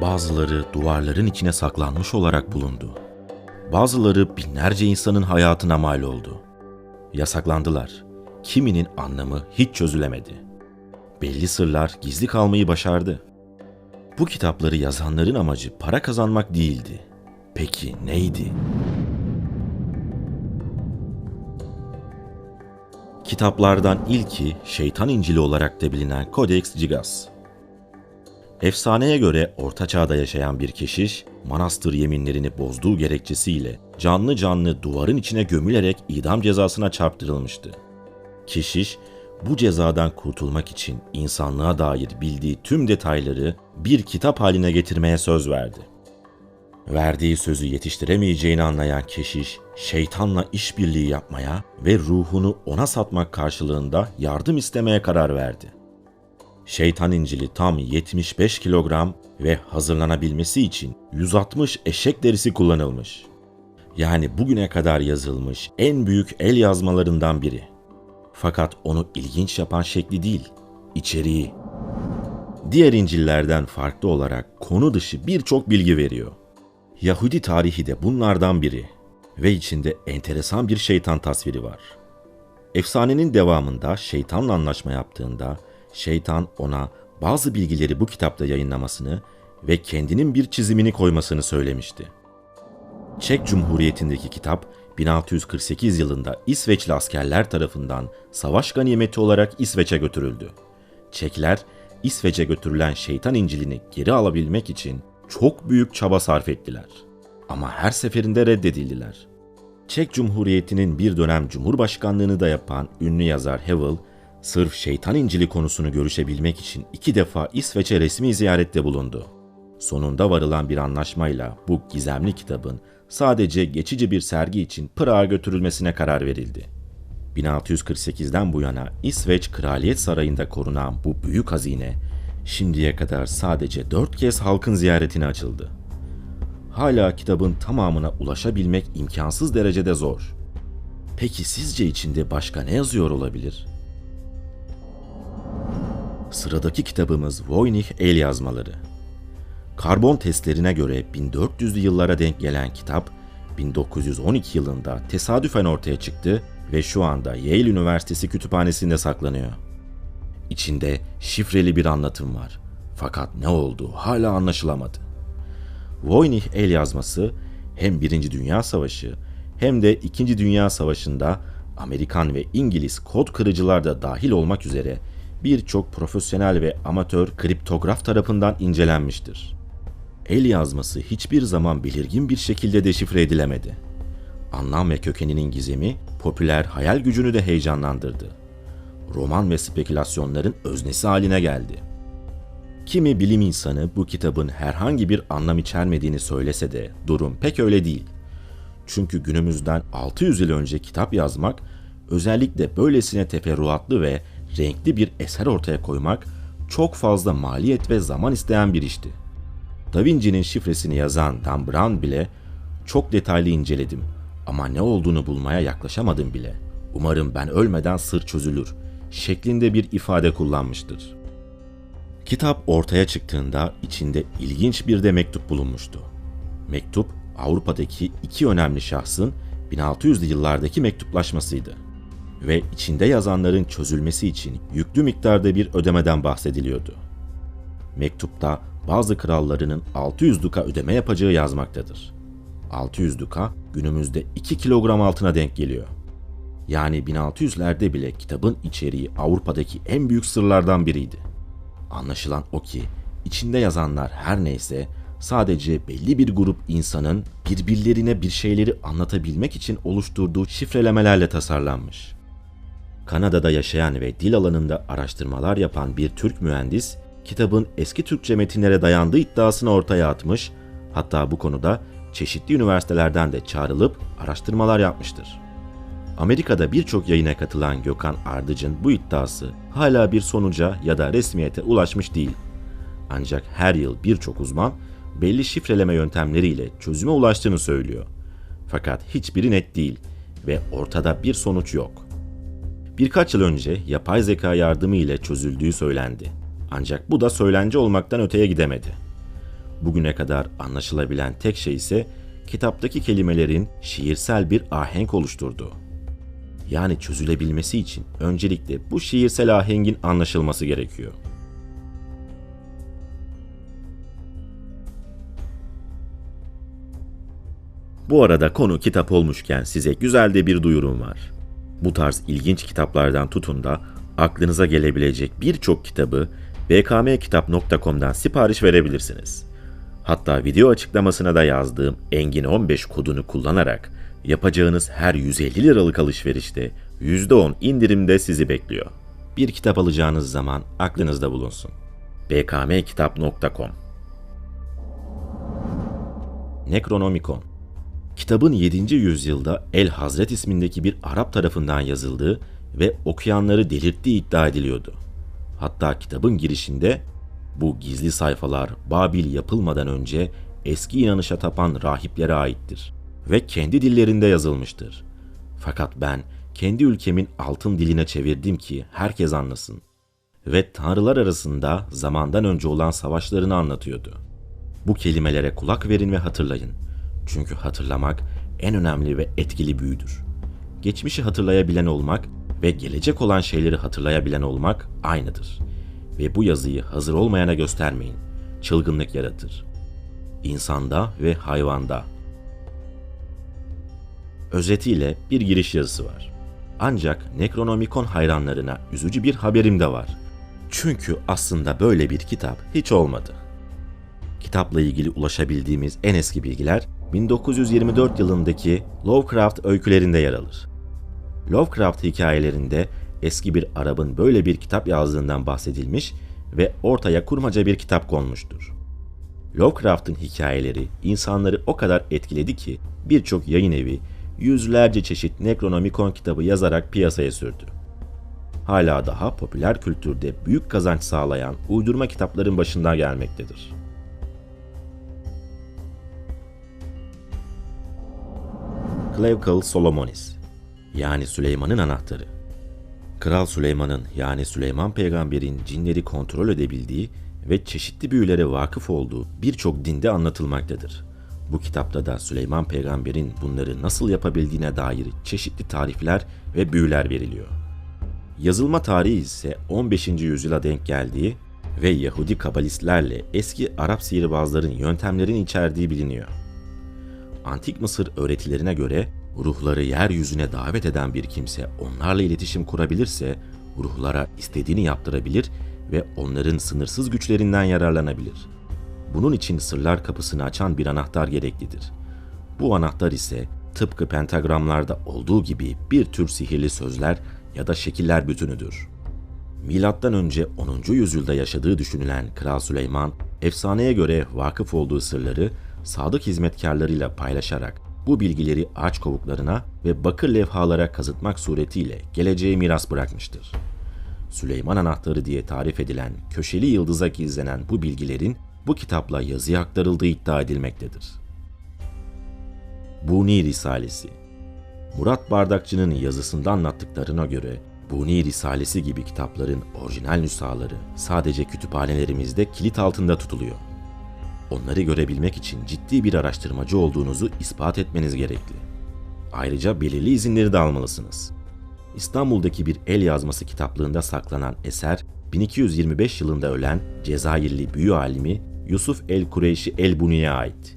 Bazıları duvarların içine saklanmış olarak bulundu. Bazıları binlerce insanın hayatına mal oldu. Yasaklandılar. Kiminin anlamı hiç çözülemedi. Belli sırlar gizli kalmayı başardı. Bu kitapları yazanların amacı para kazanmak değildi. Peki neydi? Kitaplardan ilki Şeytan İncili olarak da bilinen Codex Gigas. Efsaneye göre Orta Çağ'da yaşayan bir keşiş, manastır yeminlerini bozduğu gerekçesiyle canlı canlı duvarın içine gömülerek idam cezasına çarptırılmıştı. Keşiş, bu cezadan kurtulmak için insanlığa dair bildiği tüm detayları bir kitap haline getirmeye söz verdi. Verdiği sözü yetiştiremeyeceğini anlayan keşiş, şeytanla işbirliği yapmaya ve ruhunu ona satmak karşılığında yardım istemeye karar verdi. Şeytan İncil'i tam 75 kilogram ve hazırlanabilmesi için 160 eşek derisi kullanılmış. Yani bugüne kadar yazılmış en büyük el yazmalarından biri. Fakat onu ilginç yapan şekli değil, içeriği. Diğer İncil'lerden farklı olarak konu dışı birçok bilgi veriyor. Yahudi tarihi de bunlardan biri ve içinde enteresan bir şeytan tasviri var. Efsanenin devamında şeytanla anlaşma yaptığında şeytan ona bazı bilgileri bu kitapta yayınlamasını ve kendinin bir çizimini koymasını söylemişti. Çek Cumhuriyeti'ndeki kitap 1648 yılında İsveçli askerler tarafından savaş ganimeti olarak İsveç'e götürüldü. Çekler İsveç'e götürülen şeytan İncil'ini geri alabilmek için çok büyük çaba sarf ettiler. Ama her seferinde reddedildiler. Çek Cumhuriyeti'nin bir dönem Cumhurbaşkanlığını da yapan ünlü yazar Havel, sırf şeytan İncil'i konusunu görüşebilmek için iki defa İsveç'e resmi ziyarette bulundu. Sonunda varılan bir anlaşmayla bu gizemli kitabın sadece geçici bir sergi için Pırağa götürülmesine karar verildi. 1648'den bu yana İsveç Kraliyet Sarayı'nda korunan bu büyük hazine şimdiye kadar sadece dört kez halkın ziyaretine açıldı. Hala kitabın tamamına ulaşabilmek imkansız derecede zor. Peki sizce içinde başka ne yazıyor olabilir? Sıradaki kitabımız Voynich El Yazmaları. Karbon testlerine göre 1400'lü yıllara denk gelen kitap 1912 yılında tesadüfen ortaya çıktı ve şu anda Yale Üniversitesi kütüphanesinde saklanıyor. İçinde şifreli bir anlatım var. Fakat ne oldu hala anlaşılamadı. Voynich el yazması hem Birinci Dünya Savaşı hem de İkinci Dünya Savaşı'nda Amerikan ve İngiliz kod kırıcılar da dahil olmak üzere birçok profesyonel ve amatör kriptograf tarafından incelenmiştir. El yazması hiçbir zaman belirgin bir şekilde deşifre edilemedi. Anlam ve kökeninin gizemi popüler hayal gücünü de heyecanlandırdı. Roman ve spekülasyonların öznesi haline geldi. Kimi bilim insanı bu kitabın herhangi bir anlam içermediğini söylese de durum pek öyle değil. Çünkü günümüzden 600 yıl önce kitap yazmak, özellikle böylesine teferruatlı ve renkli bir eser ortaya koymak çok fazla maliyet ve zaman isteyen bir işti. Da Vinci'nin şifresini yazan Dan Brown bile çok detaylı inceledim ama ne olduğunu bulmaya yaklaşamadım bile. Umarım ben ölmeden sır çözülür şeklinde bir ifade kullanmıştır. Kitap ortaya çıktığında içinde ilginç bir de mektup bulunmuştu. Mektup Avrupa'daki iki önemli şahsın 1600'lü yıllardaki mektuplaşmasıydı ve içinde yazanların çözülmesi için yüklü miktarda bir ödemeden bahsediliyordu. Mektupta bazı krallarının 600 duka ödeme yapacağı yazmaktadır. 600 duka günümüzde 2 kilogram altına denk geliyor. Yani 1600'lerde bile kitabın içeriği Avrupa'daki en büyük sırlardan biriydi. Anlaşılan o ki içinde yazanlar her neyse sadece belli bir grup insanın birbirlerine bir şeyleri anlatabilmek için oluşturduğu şifrelemelerle tasarlanmış. Kanada'da yaşayan ve dil alanında araştırmalar yapan bir Türk mühendis, kitabın eski Türkçe metinlere dayandığı iddiasını ortaya atmış, hatta bu konuda çeşitli üniversitelerden de çağrılıp araştırmalar yapmıştır. Amerika'da birçok yayına katılan Gökhan Ardıcın bu iddiası hala bir sonuca ya da resmiyete ulaşmış değil. Ancak her yıl birçok uzman belli şifreleme yöntemleriyle çözüme ulaştığını söylüyor. Fakat hiçbiri net değil ve ortada bir sonuç yok. Birkaç yıl önce yapay zeka yardımı ile çözüldüğü söylendi. Ancak bu da söylence olmaktan öteye gidemedi. Bugüne kadar anlaşılabilen tek şey ise kitaptaki kelimelerin şiirsel bir ahenk oluşturduğu. Yani çözülebilmesi için öncelikle bu şiirsel ahengin anlaşılması gerekiyor. Bu arada konu kitap olmuşken size güzel de bir duyurum var. Bu tarz ilginç kitaplardan tutun da aklınıza gelebilecek birçok kitabı bkmkitap.com'dan sipariş verebilirsiniz. Hatta video açıklamasına da yazdığım Engin 15 kodunu kullanarak yapacağınız her 150 liralık alışverişte %10 indirimde sizi bekliyor. Bir kitap alacağınız zaman aklınızda bulunsun. bkmkitap.com Necronomicon Kitabın 7. yüzyılda El Hazret ismindeki bir Arap tarafından yazıldığı ve okuyanları delirttiği iddia ediliyordu. Hatta kitabın girişinde bu gizli sayfalar Babil yapılmadan önce eski inanışa tapan rahiplere aittir ve kendi dillerinde yazılmıştır. Fakat ben kendi ülkemin altın diline çevirdim ki herkes anlasın. Ve tanrılar arasında zamandan önce olan savaşlarını anlatıyordu. Bu kelimelere kulak verin ve hatırlayın. Çünkü hatırlamak en önemli ve etkili büyüdür. Geçmişi hatırlayabilen olmak ve gelecek olan şeyleri hatırlayabilen olmak aynıdır. Ve bu yazıyı hazır olmayana göstermeyin. Çılgınlık yaratır. İnsanda ve hayvanda. Özetiyle bir giriş yazısı var. Ancak Necronomicon hayranlarına üzücü bir haberim de var. Çünkü aslında böyle bir kitap hiç olmadı. Kitapla ilgili ulaşabildiğimiz en eski bilgiler 1924 yılındaki Lovecraft öykülerinde yer alır. Lovecraft hikayelerinde eski bir Arap'ın böyle bir kitap yazdığından bahsedilmiş ve ortaya kurmaca bir kitap konmuştur. Lovecraft'ın hikayeleri insanları o kadar etkiledi ki birçok yayın evi yüzlerce çeşit Necronomicon kitabı yazarak piyasaya sürdü. Hala daha popüler kültürde büyük kazanç sağlayan uydurma kitapların başında gelmektedir. Cleucal Solomonis yani Süleyman'ın anahtarı. Kral Süleyman'ın yani Süleyman peygamberin cinleri kontrol edebildiği ve çeşitli büyülere vakıf olduğu birçok dinde anlatılmaktadır. Bu kitapta da Süleyman peygamberin bunları nasıl yapabildiğine dair çeşitli tarifler ve büyüler veriliyor. Yazılma tarihi ise 15. yüzyıla denk geldiği ve Yahudi kabalistlerle eski Arap sihirbazların yöntemlerini içerdiği biliniyor. Antik Mısır öğretilerine göre ruhları yeryüzüne davet eden bir kimse onlarla iletişim kurabilirse ruhlara istediğini yaptırabilir ve onların sınırsız güçlerinden yararlanabilir. Bunun için sırlar kapısını açan bir anahtar gereklidir. Bu anahtar ise tıpkı pentagramlarda olduğu gibi bir tür sihirli sözler ya da şekiller bütünüdür. Milattan önce 10. yüzyılda yaşadığı düşünülen Kral Süleyman, efsaneye göre vakıf olduğu sırları sadık hizmetkarlarıyla paylaşarak bu bilgileri ağaç kovuklarına ve bakır levhalara kazıtmak suretiyle geleceğe miras bırakmıştır. Süleyman anahtarı diye tarif edilen köşeli yıldıza gizlenen bu bilgilerin bu kitapla yazıya aktarıldığı iddia edilmektedir. Buni Risalesi Murat Bardakçı'nın yazısında anlattıklarına göre Buni Risalesi gibi kitapların orijinal nüshaları sadece kütüphanelerimizde kilit altında tutuluyor. Onları görebilmek için ciddi bir araştırmacı olduğunuzu ispat etmeniz gerekli. Ayrıca belirli izinleri de almalısınız. İstanbul'daki bir el yazması kitaplığında saklanan eser 1225 yılında ölen Cezayirli büyü alimi Yusuf el Kureyşi el Buni'ye ait.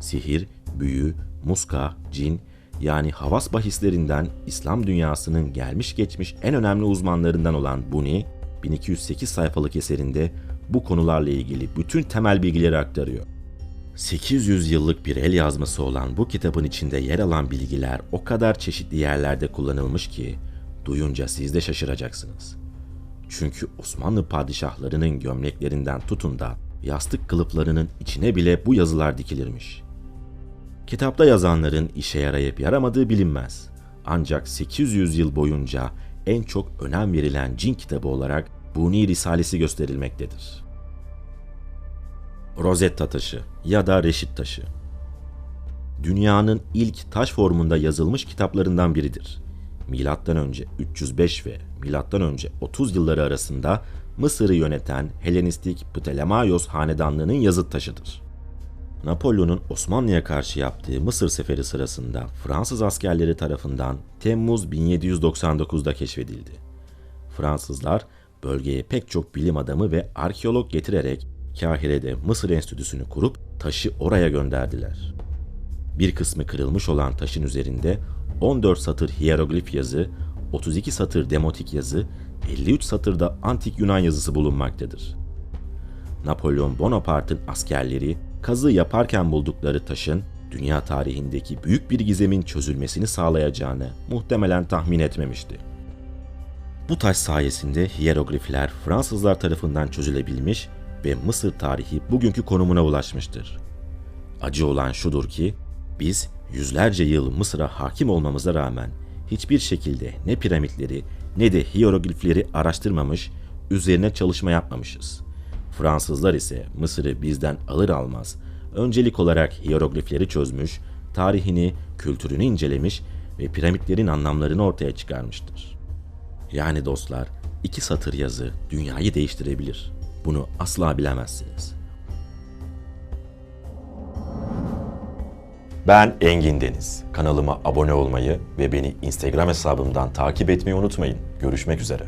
Sihir, büyü, muska, cin yani havas bahislerinden İslam dünyasının gelmiş geçmiş en önemli uzmanlarından olan Buni, 1208 sayfalık eserinde bu konularla ilgili bütün temel bilgileri aktarıyor. 800 yıllık bir el yazması olan bu kitabın içinde yer alan bilgiler o kadar çeşitli yerlerde kullanılmış ki duyunca siz de şaşıracaksınız. Çünkü Osmanlı padişahlarının gömleklerinden tutun da yastık kılıflarının içine bile bu yazılar dikilirmiş. Kitapta yazanların işe yarayıp yaramadığı bilinmez. Ancak 800 yıl boyunca en çok önem verilen cin kitabı olarak Buni Risalesi gösterilmektedir. Rosetta taşı ya da reşit taşı. Dünyanın ilk taş formunda yazılmış kitaplarından biridir. M.Ö. 305 ve M.Ö. 30 yılları arasında Mısır'ı yöneten Helenistik Ptolemaios hanedanlığının yazıt taşıdır. Napolyon'un Osmanlı'ya karşı yaptığı Mısır seferi sırasında Fransız askerleri tarafından Temmuz 1799'da keşfedildi. Fransızlar bölgeye pek çok bilim adamı ve arkeolog getirerek Kahire'de Mısır Enstitüsü'nü kurup taşı oraya gönderdiler. Bir kısmı kırılmış olan taşın üzerinde 14 satır hieroglif yazı, 32 satır demotik yazı, 53 satırda antik Yunan yazısı bulunmaktadır. Napolyon Bonaparte'ın askerleri kazı yaparken buldukları taşın dünya tarihindeki büyük bir gizemin çözülmesini sağlayacağını muhtemelen tahmin etmemişti. Bu taş sayesinde hieroglifler Fransızlar tarafından çözülebilmiş ve Mısır tarihi bugünkü konumuna ulaşmıştır. Acı olan şudur ki biz yüzlerce yıl Mısır'a hakim olmamıza rağmen hiçbir şekilde ne piramitleri ne de hieroglifleri araştırmamış, üzerine çalışma yapmamışız. Fransızlar ise Mısır'ı bizden alır almaz öncelik olarak hieroglifleri çözmüş, tarihini, kültürünü incelemiş ve piramitlerin anlamlarını ortaya çıkarmıştır. Yani dostlar, iki satır yazı dünyayı değiştirebilir. Bunu asla bilemezsiniz. Ben Engin Deniz. Kanalıma abone olmayı ve beni Instagram hesabımdan takip etmeyi unutmayın. Görüşmek üzere.